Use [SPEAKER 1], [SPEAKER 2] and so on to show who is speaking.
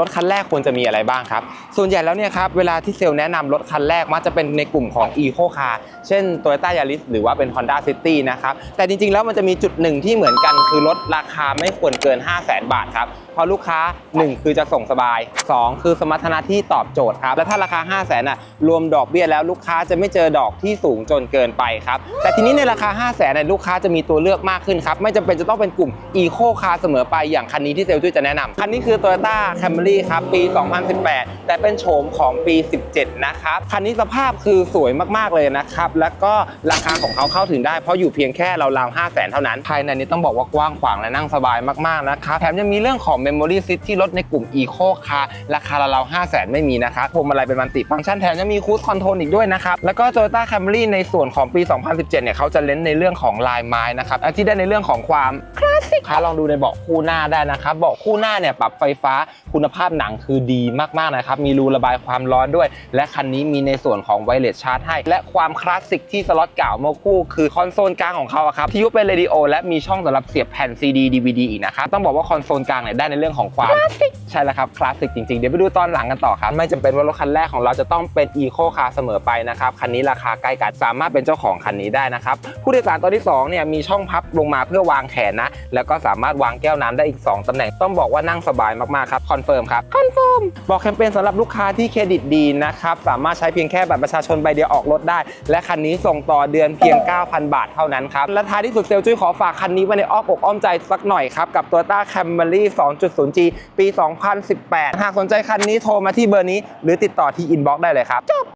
[SPEAKER 1] รถคันแรกควรจะมีอะไรบ้างครับ ส่วนใหญ่แล้วเนี่ยครับเวลาที่เซลล์แนะนำรถคันแรกมักจะเป็นในกลุ่มของ Eco Car เช่น Toyota Yaris หรือว่าเป็น Honda City นะครับ แต่จริงๆ แล้วมันจะมีจุดหนึ่งที่เหมือนกันคือรถราคาไม่ควรเกิน 5 0 0 0 0 0บาทครับ เพราะลูกค้า 1 คือจะส่งสบาย 2 คือสมรรถนะที่ตอบโจทย์ครับ และถ้าราคา 5 0 0 0 0 0อะรวมดอกเบี้ยแล้วลูกค้าจะไม่เจอดอกที่สูงจนเกินไปครับ แต่ทีนี้ในราคา 5 0 0 0 0 0เนี่ยลูกค้าจะมีตัวเลือกมากขึ้นครับไม่จำเป็นจะต้องเป็นกลุ่ม Eco Car เสมอไปอย่างคันนี้ที่เซลล์จุ้ยจะแนะนำคันนี้คือ Toyota Camry ครับปี 2018 แต่เป็นโฉมของปี 17 นะครับ คันนี้สภาพคือสวยมากๆเลยนะครับ แล้วก็ราคาของเขาเข้าถึงได้เพราะอยู่เพียงแค่ราวๆ 5 0 0 0 0 0 เท่านั้น ภายในนี้ต้องบอกว่ากว้างขวางและนั่งสบายมากๆนะครับ แถมยังมีเรื่องของ Memory Seat ที่ลดในกลุ่ม Eco Car ราคาราวๆ 5 0 0 0 0 0ไม่มีนะครับพวงมาลัยเป็นมันติฟังก์ชันแถมยังมี Cruise Control อีกด้วยนะครับ แล้วก็ Toyota Camry ในส่วนของปี 2017 เนี่ยเขาจะเน้นในเรื่องของลายไม้นะครับอันที่ได้ในเรื่องของความค้าลองดูในเบาะคู่หน้าได้นะครับเบาะคู่หน้าเนี่ยปรับไฟฟ้าคุณภาพหนังคือดีมากๆนะครับมีรูระบายความร้อนด้วย และคันนี้มีในส่วนของไวเลสชาร์จให้ และความคลาสสิกที่สล็อตเก่าเมื่อคู่คือคอนโซลกลางของเขาอะครับที่ยุบเป็นเรดิโอและมีช่องสำหรับเสียบแผ่น CD DVD อีกนะครับต้องบอกว่าคอนโซลกลางเนี่ยได้ในเรื่องของความคลาสสิกใช่แล้วครับคลาสสิกจริงๆเดี๋ยวไปดูตอนหลังกันต่อครับไม่จำเป็นว่ารถคันแรกของเราจะต้องเป็น Eco Car เสมอไปนะครับคันนี้ราคาใกล้กันสามารถเป็นเจ้าของคันนี้ได้นะครับผู้โดยสารตัวที่สองเนี่ยมีช่องพับลงมาเพื่อวางแขนนะแล้แล้วก็สามารถวางแก้วน้ำได้อีก 2ตำแหน่งต้องบอกว่านั่งสบายมากๆครับคอนเฟิร์มครับคอนเฟิร์มบอกแคมเปญสำหรับลูกค้าที่เครดิตดีนะครับสามารถใช้เพียงแค่บัตรประชาชนใบเดียวออกรถได้ และคันนี้ส่งต่อเดือนเพียง 9,000 บาทเท่านั้นครับและท้ายที่สุดเซลลจุ้ยขอฝากคันนี้ไว้ในอ้อมอกอ้อมใจสักหน่อยครับกับ Toyota Camry 2.0G ปี 2018 หากสนใจคันนี้โทรมาที่เบอร์นี้ หรือติดต่อที่อินบ็อกซ์ได้เลยครับจบ